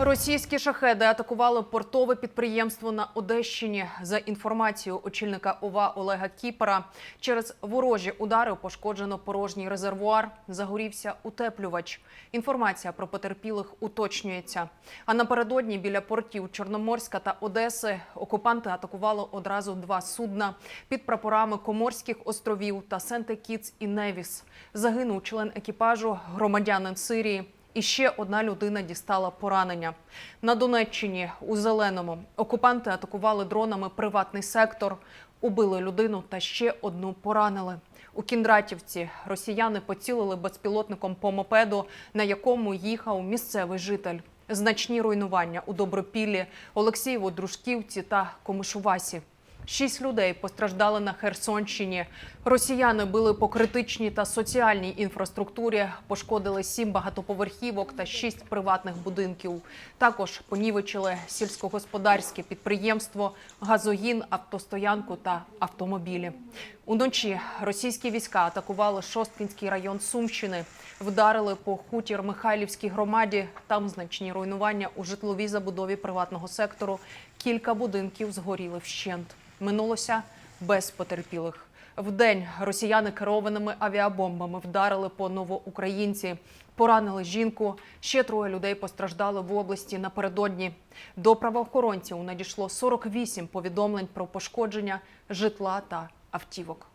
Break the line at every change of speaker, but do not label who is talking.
Російські шахеди атакували портове підприємство на Одещині. За інформацією очільника ОВА Олега Кіпера, через ворожі удари пошкоджено порожній резервуар. Загорівся утеплювач. Інформація про потерпілих уточнюється. А напередодні біля портів Чорноморська та Одеси окупанти атакували одразу два судна під прапорами Коморських островів та Сенте-Кітс і Невіс. Загинув член екіпажу, громадянин Сирії. І ще одна людина дістала поранення. На Донеччині у Зеленому окупанти атакували дронами приватний сектор, убили людину та ще одну поранили. У Кіндратівці росіяни поцілили безпілотником по мопеду, на якому їхав місцевий житель. Значні руйнування у Добропіллі, Олексієво, Дружківці та Комишувасі. Шість людей постраждали на Херсонщині. Росіяни били по критичній та соціальній інфраструктурі, пошкодили сім багатоповерхівок та шість приватних будинків. Також понівечили сільськогосподарське підприємство, газогін, автостоянку та автомобілі. Уночі російські війська атакували Шосткінський район Сумщини, вдарили по хутір Михайлівській громаді. Там значні руйнування у житловій забудові приватного сектору. Кілька будинків згоріли вщент. Минулося без потерпілих. Вдень росіяни керованими авіабомбами вдарили по новоукраїнці. Поранили жінку. Ще троє людей постраждали в області напередодні. До правоохоронців надійшло 48 повідомлень про пошкодження житла та автівок.